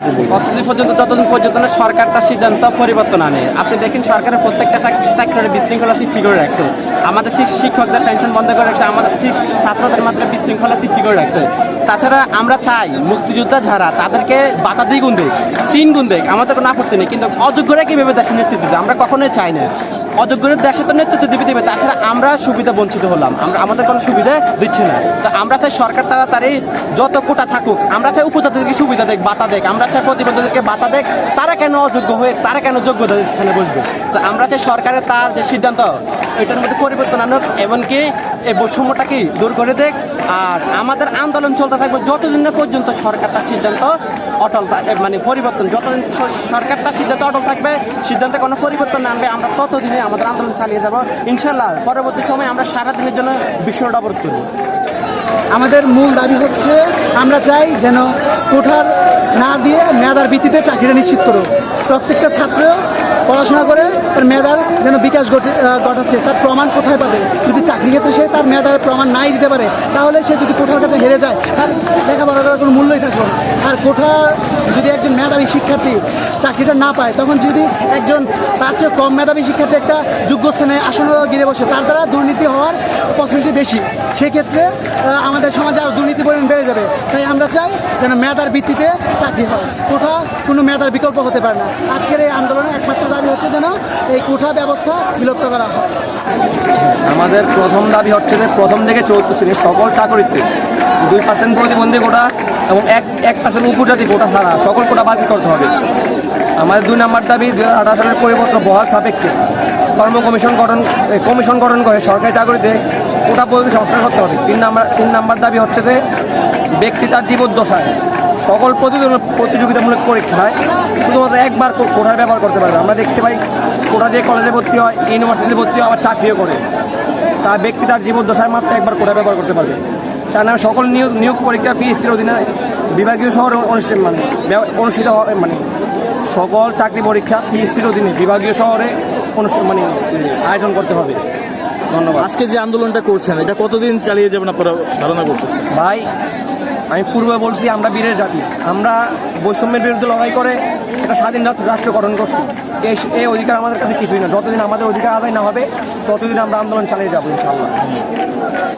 কতদিন পর্যন্ত, যতদিন পর্যন্ত না সরকারটা সিদ্ধান্ত পরিবর্তন আনে, আপনি দেখেন সরকারের প্রত্যেকটা সেক্টরে বিশৃঙ্খলা সৃষ্টি করে রাখছে। আমাদের শিক- শিক্ষকদের পেনশন বন্ধ করে রাখছে, আমাদের ছাত্রদের মাধ্যমে বিশৃঙ্খলা সৃষ্টি করে রাখছে। তাছাড়া আমরা চাই মুক্তিযোদ্ধা যারা, তাদেরকে বাতা দুই গুণ দেয় তিন গুণ দেয় আমাদের কোনো আপত্তি নেই, কিন্তু অযোগ্যরা কীভাবে দেশের নেতৃত্ব আমরা কখনোই চাই না। অযোগ্যের দেশে তো নেতৃত্ব দিবে দিবে, তাছাড়া আমরা সুবিধা বঞ্চিত হলাম। আমরা, আমাদের কোনো সুবিধা দিচ্ছে না। তো আমরা চাই সরকার তারা তাড়াতাড়ি যত কোটা থাকুক, আমরা চাই উপজাতিদেরকে সুবিধা দেখ বাতা দেখ আমরা চাই প্রতিবন্ধীদেরকে বাতা দেখ তারা কেন অযোগ্য হয়ে, তারা কেন যোগ্যতা সেখানে বসবে? তো আমরা চাই সরকারের তার যে সিদ্ধান্ত, এটার মধ্যে পরিবর্তন আনুক, এমনকি এই বৈষম্যটা কি দূর করে দেখ আর আমাদের আন্দোলন চলতে থাকবে যতদিন না পর্যন্ত সরকার তার সিদ্ধান্ত অটল মানে পরিবর্তন। যতদিন সরকার তার সিদ্ধান্তে অটল থাকবে, সিদ্ধান্তে কোনো পরিবর্তন আনবে, আমরা ততদিনে আমাদের আন্দোলন চালিয়ে যাব। ইনশাল্লাহ পরবর্তী সময় আমরা সারাদিনের জন্য বিশ্বটা অবরোধ করব। আমাদের মূল দাবি হচ্ছে, আমরা চাই যেন কোঠার না দিয়ে মেয়াদার ভিত্তিতে চাকরিটা নিশ্চিত করুক। প্রত্যেকটা ছাত্র পড়াশোনা করে তার মেধার যেন বিকাশ ঘটে- ঘটাচ্ছে। তার প্রমাণ কোথায় পাবে? যদি চাকরি ক্ষেত্রে সে তার মেধার প্রমাণ নাই দিতে পারে, তাহলে সে যদি কোঠার কাছে হেরে যায়, তার লেখাপড়া করার কোনো মূল্যই থাকবে না। আর কোঠা যদি একজন মেধাবী শিক্ষার্থী চাকরিটা না পায়, তখন যদি একজন তার চেয়ে কম মেধাবী শিক্ষার্থী একটা যোগ্য স্থানে আসন গিরে বসে, তার দ্বারা দুর্নীতি হওয়ার পসিবিলিটি বেশি। সেক্ষেত্রে আমাদের সমাজে আরও দুর্নীতি পরিমাণ বেড়ে যাবে। তাই আমরা চাই যেন মেধার ভিত্তিতে চাকরি হয়। কোঠা কোনো মেধার বিকল্প হতে পারে না। আজকের এই আন্দোলনে একমাত্র দাবি হচ্ছে যেন এই কোঠা ব্যবস্থা বিলুপ্ত করা হয়। আমাদের প্রথম দাবি হচ্ছে যে প্রথম থেকে চৌদ্দ শ্রেণির সকল চাকরিতে দুই পার্সেন্ট প্রতিবন্ধী কোটা এবং এক এক পার্সেন্ট উপজাতি কোটা ছাড়া সকল কোটা বাতিল করতে হবে। আমাদের দুই নম্বর দাবি দুই হাজার সালের পরিবর্তন বহাল সাপেক্ষে কর্ম কমিশন গঠন কমিশন গঠন করে সরকারি চাকরিতে কোটা পদ্ধতি সংস্কার করতে হবে। তিন নাম্বার তিন নাম্বার দাবি হচ্ছে যে ব্যক্তি তার জীবদ্দশায় সকল প্রতিযোগিতা প্রতিযোগিতামূলক পরীক্ষায় শুধুমাত্র একবার কো- কোটার ব্যবহার করতে পারবে। আমরা দেখতে পাই কোটা দিয়ে কলেজে ভর্তি হয় ইউনিভার্সিটিতে ভর্তি হয়, আবার চাকরিও করে। তার ব্যক্তি তার জীবদ্দশায় মাত্র একবার কোটা ব্যবহার করতে পারবে। চার নামে সকল নিয়োগ নিয়োগ পরীক্ষা ফিএসসির অধীনে বিভাগীয় শহরে অনুষ্ঠিত মানে অনুষ্ঠিত হবে মানে সকল চাকরি পরীক্ষা পিএসসির অধীনে বিভাগীয় শহরে অনুষ্ঠান মানে আয়োজন করতে হবে। ধন্যবাদ। আজকে যে আন্দোলনটা করছেন এটা কতদিন চালিয়ে যাবেন আপনারা ধারণা করতেছেন? ভাই আমি পূর্বে বলছি আমরা বীরের জাতি। আমরা বৈষম্যের বিরুদ্ধে লড়াই করে একটা স্বাধীন রাষ্ট্র গঠন করছি। এই এই অধিকার আমাদের কাছে কিছুই না। যতদিন আমাদের অধিকার আদায় না হবে ততদিন আমরা আন্দোলন চালিয়ে যাব ইনশাল্লাহ